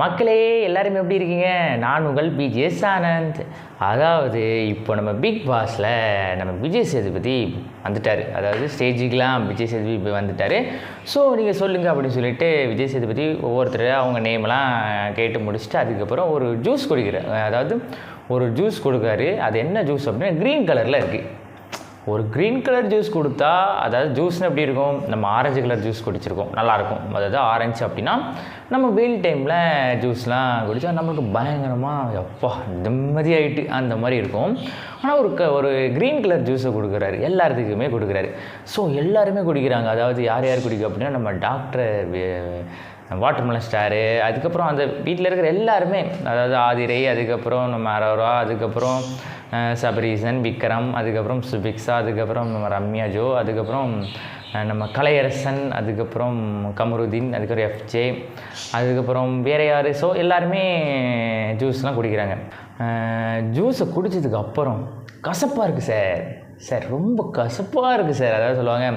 மக்களே எல்லாரும் எப்படி இருக்கீங்க? நான் உங்கள் பிஜேஸ் ஆனந்த். அதாவது இப்போ நம்ம பிக் பாஸில் நம்ம விஜய் சேதுபதி வந்துட்டார். அதாவது ஸ்டேஜுக்கெலாம் விஜய் சேதுபதி இப்போ வந்துட்டார். ஸோ நீங்கள் சொல்லுங்கள் அப்படின்னு சொல்லிட்டு விஜய் சேதுபதி ஒவ்வொருத்தர் அவங்க நேம்லாம் கேட்டு முடிச்சுட்டு அதுக்கப்புறம் ஒரு ஜூஸ் குடிக்கிற அதாவது ஒரு ஜூஸ் கொடுக்காரு. அது என்ன ஜூஸ் அப்படின்னா க்ரீன் கலரில் இருக்குது ஒரு க்ரீன் கலர் ஜூஸ் கொடுத்தா அதாவது ஜூஸ்னு எப்படி இருக்கும்? நம்ம ஆரஞ்சு கலர் ஜூஸ் குடிச்சிருக்கோம். நல்லாயிருக்கும் அதாவது ஆரஞ்சு அப்படின்னா நம்ம வெயில் டைமில் ஜூஸ்லாம் குடித்தா நம்மளுக்கு பயங்கரமாக எப்பா நிம்மதியாயிட்டு அந்த மாதிரி இருக்கும். ஆனால் ஒரு க ஒரு க்ரீன் கலர் ஜூஸை கொடுக்குறாரு. எல்லாத்துக்குமே கொடுக்குறாரு. ஸோ எல்லாருமே குடிக்கிறாங்க. அதாவது யார் யார் குடிக்கும் அப்படின்னா நம்ம டாக்டர் வாட்டர்மெலன் ஸ்டாரு அதுக்கப்புறம் அந்த வீட்டில் இருக்கிற எல்லாருமே அதாவது ஆதிரை அதுக்கப்புறம் நம்ம அரோரா அதுக்கப்புறம் சபரீசன் விக்ரம் அதுக்கப்புறம் சுபிக்ஸா அதுக்கப்புறம் நம்ம ரம்யா ஜோ அதுக்கப்புறம் நம்ம கலையரசன் அதுக்கப்புறம் கமருதீன் அதுக்கப்புறம் எஃப்ஜே அதுக்கப்புறம் வேறு யார்? ஸோ எல்லாருமே ஜூஸ்லாம் குடிக்கிறாங்க. ஜூஸை குடித்ததுக்கு அப்புறம் கசப்பாக இருக்குது சார் சார் ரொம்ப கசப்பாக இருக்குது சார் அதாவது சொல்லுவாங்க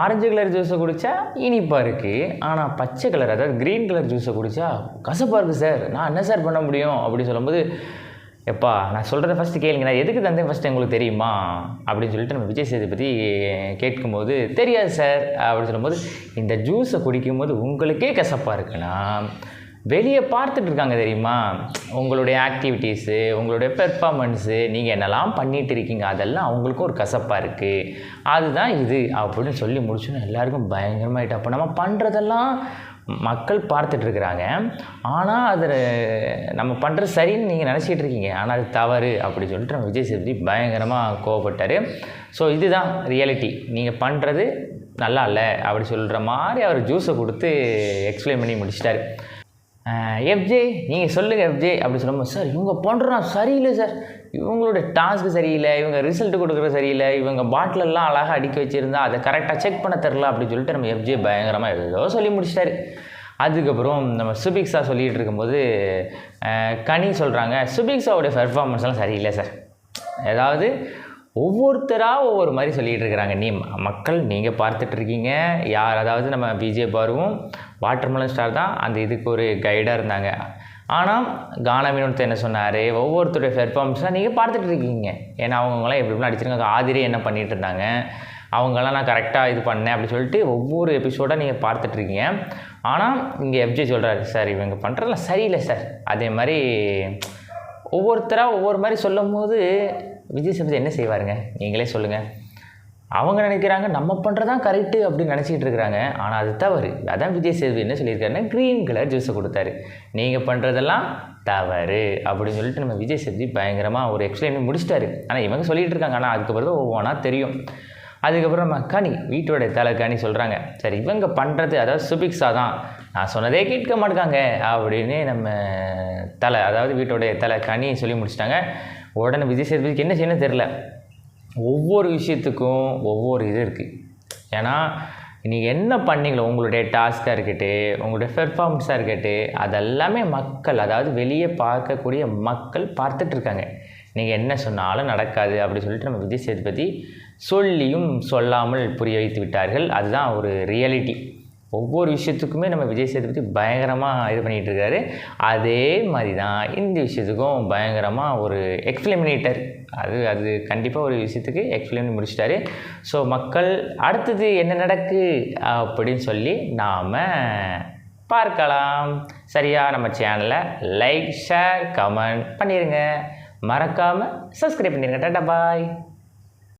ஆரஞ்சு கலர் ஜூஸை குடித்தா இனிப்பாக இருக்குது ஆனால் பச்சை கலர் அதாவது க்ரீன் கலர் ஜூஸை குடித்தா கசப்பாக இருக்குது சார் நான் என்ன சார் பண்ண முடியும் அப்படின்னு சொல்லும்போது எப்பா நான் சொல்கிறத ஃபஸ்ட்டு கேளுங்க. நான் எதுக்கு தந்தேன் ஃபஸ்ட்டு உங்களுக்கு தெரியுமா? அப்படின்னு சொல்லிட்டு நம்ம விஜய் சேதுபதி கேட்கும்போது தெரியாது சார் அப்படின்னு சொல்லும்போது இந்த ஜூஸை குடிக்கும்போது உங்களுக்கே கசப்பாக இருக்குன்னா வெளியே பார்த்துட்டு இருக்காங்க தெரியுமா? உங்களுடைய ஆக்டிவிட்டீஸு உங்களுடைய பெர்ஃபார்மன்ஸு நீங்கள் என்னெல்லாம் பண்ணிகிட்டு இருக்கீங்க அதெல்லாம் அவங்களுக்கும் ஒரு கசப்பாக இருக்குது அதுதான் இது அப்படின்னு சொல்லி முடிச்சுன்னு எல்லாருக்கும் பயங்கரமாகிட்டு அப்போ நம்ம பண்ணுறதெல்லாம் மக்கள் பார்த்துட்ருக்குறாங்க ஆனால் அது நம்ம பண்ணுறது சரின்னு நீங்கள் நினச்சிட்டு இருக்கீங்க. ஆனால் அது தவறு அப்படி சொல்லிட்டு நம்ம விஜய் சேதுபதி பயங்கரமாக கோவப்பட்டார். ஸோ இதுதான் ரியாலிட்டி நீங்கள் பண்ணுறது நல்லா இல்லை அப்படி சொல்கிற மாதிரி அவர் ஜூஸை கொடுத்து எக்ஸ்பிளைன் பண்ணி முடிச்சிட்டாரு. எஃப்ஜே நீங்கள் சொல்லுங்கள் எஃப்ஜே அப்படி சொல்லும்போது சார் இவங்க பண்ணுறா சரியில்லை சார். இவங்களோட டாஸ்க்கு சரியில்லை இவங்க ரிசல்ட் கொடுக்குறது சரியில்லை இவங்க பாட்டிலெல்லாம் அழகாக அடிக்க வச்சுருந்தா அதை கரெக்டாக செக் பண்ண தெரில அப்படின்னு சொல்லிட்டு நம்ம எஃப்ஜே பயங்கரமாக ஏதோ சொல்லி முடிச்சிட்டாரு. அதுக்கப்புறம் நம்ம சுபிக்ஸா சொல்லிகிட்டு இருக்கும்போது கனி சொல்கிறாங்க சுபிக்ஸாவுடைய பெர்ஃபார்மன்ஸ்லாம் சரியில்லை சார். ஏதாவது ஒவ்வொருத்தராக ஒவ்வொரு மாதிரி சொல்லிகிட்டு இருக்கிறாங்க. நீ மக்கள் நீங்கள் பார்த்துட்டு இருக்கீங்க. யார் அதாவது நம்ம பிஜே பாருவும். வாட்டர்மெலன் ஸ்டார் தான். அந்த இதுக்கு ஒரு கைடாக இருந்தாங்க. ஆனால் கானா வினோத் என்ன சொன்னார்? ஒவ்வொருத்தருடைய பெர்ஃபார்மன்ஸாக நீங்கள் பார்த்துட்டு இருக்கீங்க. ஏன்னா அவங்களாம் எப்படி எப்படிலாம் அடிச்சிருக்காங்க. ஆதிரே என்ன பண்ணிட்டு இருந்தாங்க? அவங்களாம் நான் கரெக்டாக இது பண்ணேன் அப்படின்னு சொல்லிட்டு ஒவ்வொரு எபிசோடாக நீங்கள் பார்த்துட்ருக்கீங்க ஆனால் இங்கே எஃப்ஜே சொல்கிறாரு சார் இவங்க பண்ணுறதுலாம் சரியில்லை சார். அதே மாதிரி ஒவ்வொருத்தராக ஒவ்வொரு மாதிரி சொல்லும் போது விஜய் சேதுபதி என்ன செய்வாருங்க? நீங்களே சொல்லுங்கள் அவங்க நினைக்கிறாங்க நம்ம பண்ணுறதான் கரெக்டு அப்படின்னு நினச்சிக்கிட்டு இருக்கிறாங்க. ஆனால் அது தவறு. அதான் விஜய் சேதுபதி என்ன சொல்லியிருக்காருன்னா க்ரீன் கலர் ஜூஸை கொடுத்தாரு. நீங்கள் பண்ணுறதெல்லாம் தவறு அப்படின்னு சொல்லிட்டு நம்ம விஜய் சேதுபதி பயங்கரமாக ஒரு எக்ஸ்பிளைன் பண்ணி முடிச்சிட்டாரு. ஆனால் இவங்க சொல்லிகிட்டு இருக்காங்க. ஆனால் அதுக்கப்புறம் தான் ஒவ்வொன்றா தெரியும். அதுக்கப்புறம் நம்ம கனி வீட்டோட தலை கனி சொல்கிறாங்க சரி இவங்க பண்ணுறது அதாவது சுபிக்ஸா தான் நான் சொன்னதே கேட்க மாட்டாங்க அப்படின்னு நம்ம தலை அதாவது வீட்டோடைய தலை கனி சொல்லி முடிச்சிட்டாங்க. உடனே விஜய் சேதுபதிக்கு என்ன செய்யணும் தெரில ஒவ்வொரு விஷயத்துக்கும் ஒவ்வொரு இது இருக்குது ஏன்னா நீங்கள் என்ன பண்ணீங்களோ உங்களுடைய டாஸ்க்காக இருக்கட்டும் உங்களுடைய பெர்ஃபார்மன்ஸாக இருக்கட்டும் அதெல்லாமே மக்கள் அதாவது வெளியே பார்க்கக்கூடிய மக்கள் பார்த்துட்ருக்காங்க நீங்கள் என்ன சொன்னாலும் நடக்காது அப்படி சொல்லிட்டு நம்ம விஜய் சேதுபதி சொல்லியும் சொல்லாமல் புரிய வைத்து விட்டார்கள். அதுதான் ஒரு ரியாலிட்டி ஒவ்வொரு விஷயத்துக்குமே நம்ம விஜய் சேதுபதி பயங்கரமாக இது பண்ணிகிட்டு இருக்காரு. அதே மாதிரி தான் இந்த விஷயத்துக்கும் பயங்கரமாக ஒரு எக்ஸ்பிளமினேட்டர் அது அது கண்டிப்பாக ஒரு விஷயத்துக்கு எக்ஸ்பிளைன் முடிச்சிட்டாரு. ஸோ மக்கள் அடுத்தது என்ன நடக்கு அப்படின்னு சொல்லி நாம் பார்க்கலாம். சரியா? நம்ம சேனலை லைக் ஷேர் கமெண்ட் பண்ணிடுங்க மறக்காமல் சப்ஸ்கிரைப் பண்ணிடுங்க டாட்டா பாய்